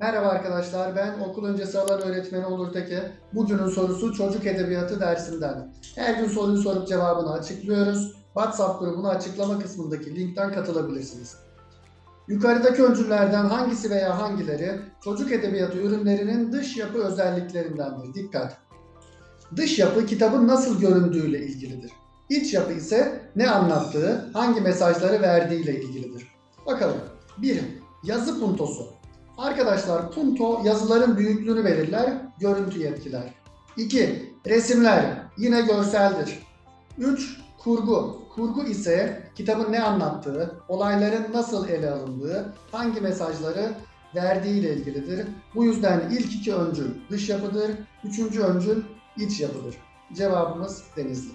Merhaba arkadaşlar, ben okul öncesi alan öğretmeni Onur Teke. Bugünün sorusu çocuk edebiyatı dersinden. Her gün soruyu sorup cevabını açıklıyoruz. WhatsApp grubuna açıklama kısmındaki linkten katılabilirsiniz. Yukarıdaki öncüllerden hangisi veya hangileri çocuk edebiyatı ürünlerinin dış yapı özelliklerindendir? Dikkat! Dış yapı kitabın nasıl göründüğüyle ilgilidir. İç yapı ise ne anlattığı, hangi mesajları verdiğiyle ilgilidir. Bakalım. 1. Yazı puntosu. Arkadaşlar punto yazıların büyüklüğünü belirler, görüntüyü etkiler. 2. Resimler yine görseldir. 3. Kurgu. Kurgu ise kitabın ne anlattığı, olayların nasıl ele alındığı, hangi mesajları verdiği ile ilgilidir. Bu yüzden ilk iki öncül dış yapıdır, üçüncü öncül iç yapıdır. Cevabımız Denizli.